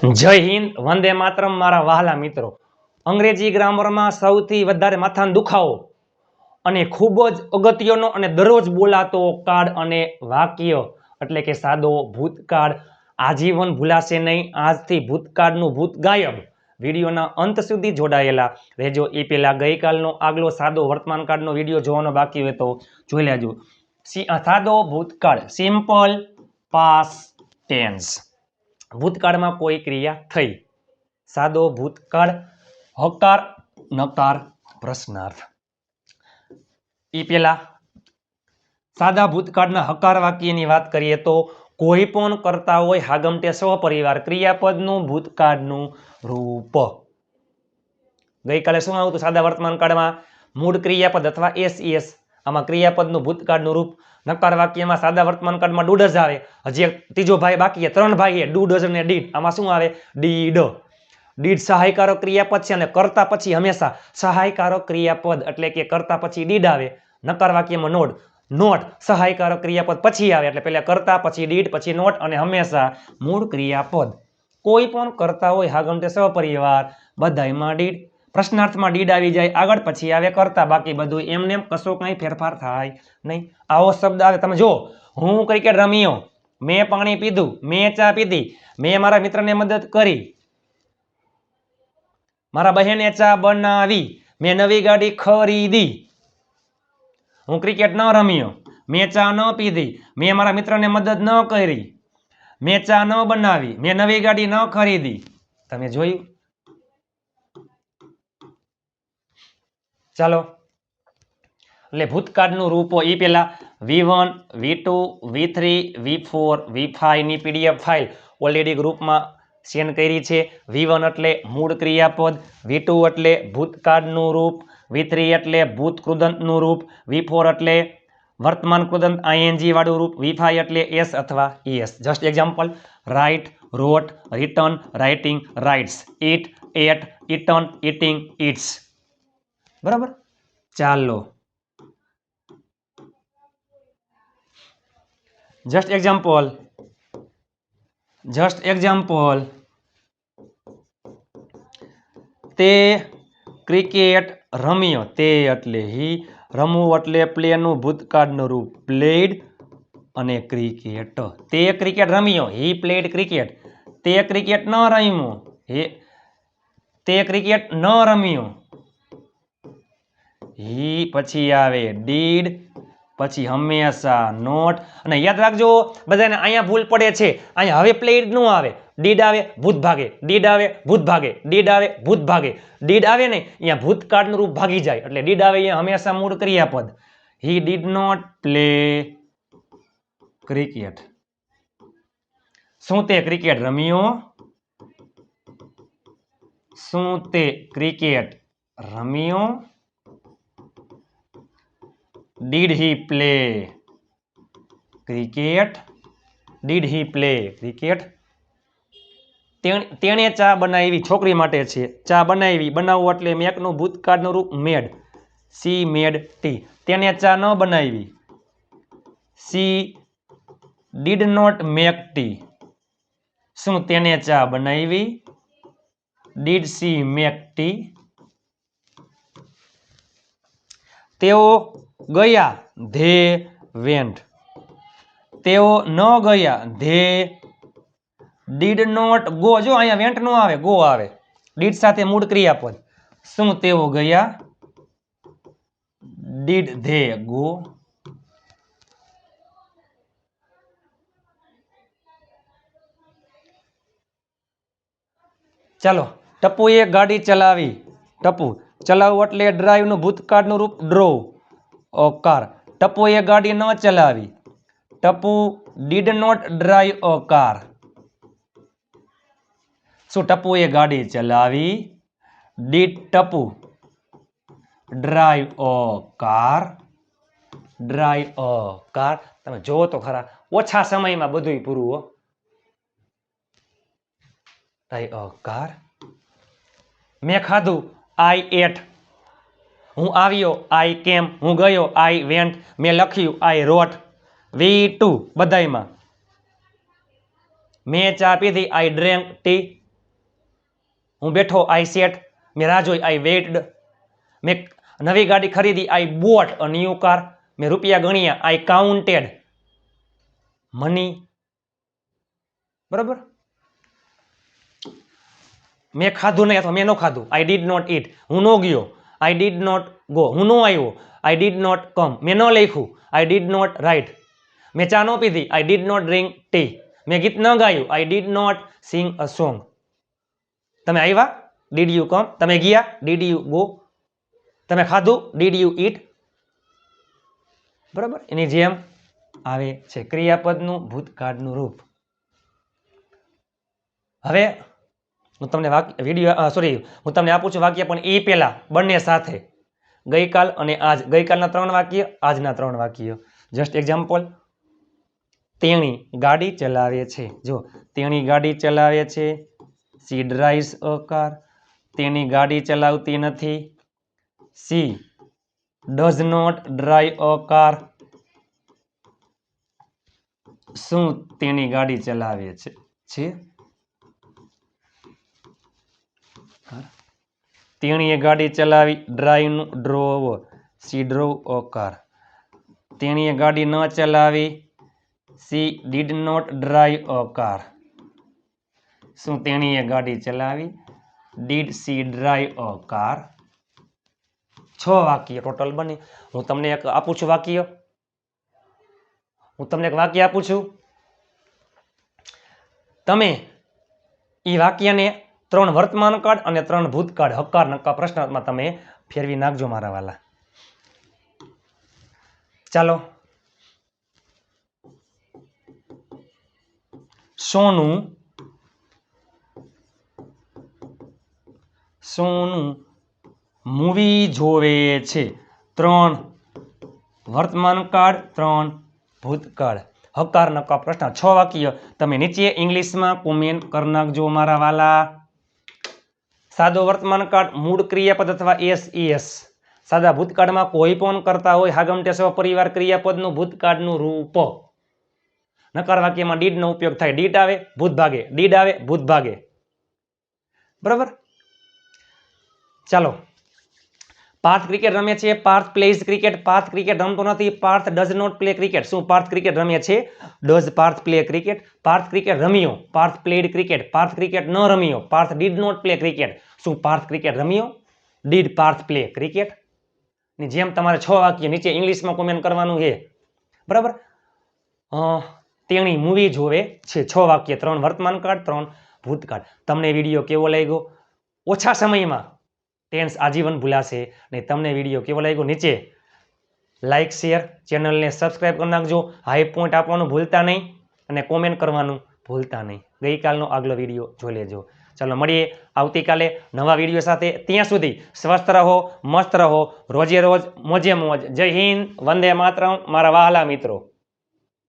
જય હિન્દ, વંદે માતરમ, મારા વહાલા મિત્રો. અંગ્રેજી ગ્રામરમાં સૌથી વધારે માથાનો દુખાવો અને ખૂબ જ અગત્યનો અને દરરોજ બોલાતો કાળ અને વાક્ય, એટલે કે સાદો ભૂતકાળ. આજીવન ભૂલાશે નહીં, આજથી ભૂતકાળનું ભૂત ગાયબ. વિડીયોના અંત સુધી જોડાયેલા રહેજો. એ પહેલાં ગઈકાલનો આગલો સાદો વર્તમાન કાળનો વીડિયો જોવાનો બાકી હોય તો જોઈ લેજો. સાદો ભૂતકાળ. સિમ્પલ પાસ ટેન્સ ભૂતકાળમાં કોઈ ક્રિયા થઈ? સાદો ભૂતકાળ હકાર નકાર પ્રશ્નાર્થ. એ પેલા, સાદા ભૂતકાળના હકાર વાક્યની વાત કરીએ તો, કોઈ પણ કરતા હોય હાગમટે સ્વપરિવાર ક્રિયાપદનું ભૂતકાળનું રૂપ. ગઈકાલે શું આવ્યું હતું સાદા વર્તમાન કાળમાં મૂળ ક્રિયાપદ અથવા એસ એસ આમાં ક્રિયાપદનું ભૂતકાળનું રૂપ નકાર વાક્યમાં સાદા વર્તમાન કાળમાં ડઝ આવે. હજી એક ત્રીજો ભાઈ બાકી ત્રણ ભાઈ ડુ ડૂડ અને ડીડ. આમાં શું આવે? ડીડ. ડીડ સહાયકારો ક્રિયાપદ છે અને કરતા પછી હંમેશા સહાયકારો ક્રિયાપદ એટલે કે કરતા પછી ડીડ આવે. નકાર વાક્યમાં નોટ નોટ સહાયકારો ક્રિયાપદ પછી આવે એટલે પહેલા કરતા, પછી ડીડ, પછી નોટ અને હંમેશા મૂળ ક્રિયાપદ. કોઈ પણ કરતા હોય હાગમતે સહપરિવાર, બધાયમાં ડીડ. પ્રશ્નાર્થમાં ડીડ આવી જાય, આગળ પછી આવે કરતા બાકી બધું એમને એમ કશો કંઈ ફેરફાર થાય નહીં. આવો શબ્દ આવે. તમે જો, હું ક્રિકેટ રમ્યો, મેં પાણી પીધું, મેં ચા પીધી, મેં મારા મિત્રને મદદ કરી. મારા બહેને ચા બનાવી, મેં નવી ગાડી ખરીદી. હું ક્રિકેટ ન રમ્યો, મેં ચા ન પીધી, મેં મારા મિત્રને મદદ ન કરી. મેં ચા ન બનાવી, મેં નવી ગાડી ન ખરીદી. તમે જોયું? ચાલો. એટલે ભૂતકાળનું રૂપો એ પહેલાં V one V two V three V four V ફાઈવની PDF file already ગ્રુપમાં સેન્ડ કરી છે. વી વન એટલે મૂળ ક્રિયાપદ વી ટુ એટલે ભૂતકાળનું રૂપ વી થ્રી એટલે ભૂત કૃદંતનું રૂપ વી ફોર એટલે વર્તમાન કૃદંત આઈએનજી વાળું રૂપ વી ફાઈ એટલે એસ અથવા ES just example write wrote written writing writes eat ate eaten eating eats બરાબર? ચાલો. જસ્ટ એક્ઝામ્પલ જસ્ટ એક્ઝામ્પલ તે ક્રિકેટ રમ્યો. તે એટલે હી રમવું એટલે પ્લેનું ભૂતકાળનું રૂપ પ્લેડ અને ક્રિકેટ. તે ક્રિકેટ રમ્યો. હી પ્લેડ ક્રિકેટ તે ક્રિકેટ ન રમ્યો. હે, તે ક્રિકેટ ન રમ્યો. હી પછી આવે ડીડ, પછી હંમેશા નોટ. અને યાદ રાખજો, બધાને અહીંયા ભૂલ પડે છે. અહીંયા હવે પ્લેડનું આવે. ડીડ આવે, ભૂત ભાગે. ડીડ આવે, ભૂત ભાગે. ડીડ આવે, ભૂત ભાગે. ડીડ આવે ને, અહીંયા ભૂતકાળનું રૂપ ભાગી જાય. એટલે ડીડ આવે, અહીંયા હંમેશા મૂળ ક્રિયાપદ. He did not play cricket શું તે ક્રિકેટ રમ્યો? શું તે ક્રિકેટ રમ્યો? He play cricket? Did he play cricket? તેણ- તેણે ચા બનાવી છોકરી માટે છે. ચા બનાવી, બનાવવું એટલે મેકનું ભૂતકાળનું રૂપ મેડ. સી મેડ ટી. તેણે ચા ન બનાવી. She did not make tea. શું તેણે ચા બનાવી? Did she make tea? તેઓ ગયા ધે વેન્ટ. તેઓ ન ગયા ધે ડીડ નોટ ગો. જો અહીંયા વેન્ટ નો આવે, ગો આવે. ડીડ સાથે મૂળ ક્રિયાપદ. શું તેઓ ગયા? Did they go. ચાલો, ટપુએ ગાડી ચલાવી. ટપુ ચલાવવું એટલે ડ્રાઈવનું ભૂતકાળનું રૂપ ડ્રોવ અ કાર ટપુએ ગાડી ન ચલાવી Tapu did not drive a car શું ટપુએ ગાડી ચલાવી did Tapu drive a car drive a car તમે જોવો તો ખરા, ઓછા સમયમાં બધુંય પૂરું હો। ડ્રાઈવ અ કાર મેં ખાધું આઈ એટ હું આવ્યો, આઈ કેમ? હું ગયો, આઈ વેન્ટ. મેં લખ્યું, આઈ રોટ. વી ટુ બધાયમાં. મેં ચા પીધી, આઈ ડ્રેન્ક ટી. હું બેઠો, આઈ સેટ. મેં રાહ જોઈ, આઈ વેઇટડ મેં નવી ગાડી ખરીદી, I bought, a new car. મેં રૂપિયા ગણ્યા, આઈ કાઉન્ટેડ. મની. બરાબર? મેં ખાધું નહીં અથવા મેં ન ખાધું. આઈ ડીડ નોટ ઇટ હું ન ગયો. આઈ ડીડ નોટ ગો હું નો આવ્યો. આઈ ડીડ નોટ કમ મેં ન લખ્યું. આઈ ડીડ નોટ રાઇટ મેં ચા ન પીધી. I did not drink tea મેં ગીત ન ગાયું. I did not sing a song તમે આવ્યા? ડીડ યુ કમ તમે ગયા? ડીડ યુ ગો તમે ખાધું? ડીડ યુ ઈટ બરાબર? એની જેમ આવે છે. ક્રિયાપદનું ભૂતકાળનું રૂપ. હવે હું તમને વાક્ય વીડિયો સોરી હું તમને આપું છું વાક્ય, પણ એ પહેલાં બંને સાથે. ગઈકાલ અને આજ. ગઈકાલના ત્રણ વાક્ય, આજના ત્રણ વાક્ય. જસ્ટ એક્ઝામ્પલ તેણી ગાડી ચલાવે છે. જો, તેણી ગાડી ચલાવે છે. સી ડ્રાઈવ્સ અ કાર તેણી ગાડી ચલાવતી નથી. She does not drive a car શું તેની ગાડી ચલાવે છે? તેણીએ ગાડી ચલાવી ડ્રાઈવનું ડ્રોવ સી ડ્રોવ અ કાર. તેણીએ ગાડી ન ચલાવી she did not drive a car. શું તેણીએ ગાડી ચલાવી did she drive a car? છ વાક્ય ટોટલ બને. હું તમને એક આપું છું વાક્ય. હું તમને એક વાક્ય આપું છું. તમે એ વાક્યને ત્રણ વર્તમાન કાળ અને ત્રણ ભૂતકાળ હકાર નક્કા પ્રશ્નાર્થમાં તમે ફેરવી નાખજો મારા વાલા. ચાલો. સોનું. સોનું મૂવી જોવે છે. ત્રણ વર્તમાન કાળ ત્રણ ભૂતકાળ હકાર નકા પ્રશ્ન. છ વાક્ય. તમે નીચે ઇંગ્લિશમાં કોમેન્ટ કરી નાખજો મારા વાલા. સાદો વર્તમાન કાળ, મૂળ ક્રિયાપદ અથવા એસ એસ. સાદા ભૂતકાળમાં કોઈ પણ કરતા હોય હાગમટે સહ પરિવાર ક્રિયાપદનું ભૂતકાળનું રૂપ. નકાર વાક્યમાં ડીડનો ઉપયોગ થાય. ડીડ આવે, ભૂત ભાગે. ડીડ આવે, ભૂત ભાગે. બરાબર? ચાલો. પાર્થ ક્રિકેટ રમે છે, Parth plays cricket Parth cricket રમતો નથી, Parth does not play cricket શું પાર્થ ક્રિકેટ રમે છે? Does Parth play cricket Parth cricket રમ્યો. Parth played cricket Parth cricket ન રમ્યો. Parth did not play cricket શું પાર્થ ક્રિકેટ રમ્યો? ડીડ પાર્થ પ્લે ક્રિકેટની જેમ તમારે છ વાક્ય નીચે ઇંગ્લિશમાં કોમેન્ટ કરવાનું છે. બરાબર? તેણી મૂવી જોવે છે. છ વાક્ય, ત્રણ વર્તમાન કાળ ત્રણ ભૂતકાળ. તમને વીડિયો કેવો લાગ્યો? ઓછા સમયમાં ટેન્સ આજીવન ભૂલાશે નહીં તમને વીડિયો કેવો લાગ્યો નીચે લાઇક શેર ચેનલને સબસ્ક્રાઇબ કરી નાખજો. હાઈ પોઈન્ટ આપવાનું ભૂલતા નહીં અને કોમેન્ટ કરવાનું ભૂલતા નહીં. ગઈકાલનો આગલો વીડિયો જોઈ લેજો. ચાલો મળીએ આવતીકાલે નવા વીડિયો સાથે. ત્યાં સુધી સ્વસ્થ રહો, મસ્ત રહો. રોજે રોજ મોજે મોજ. જય હિન્દ, વંદે માતરમ. મારા વહાલા મિત્રો.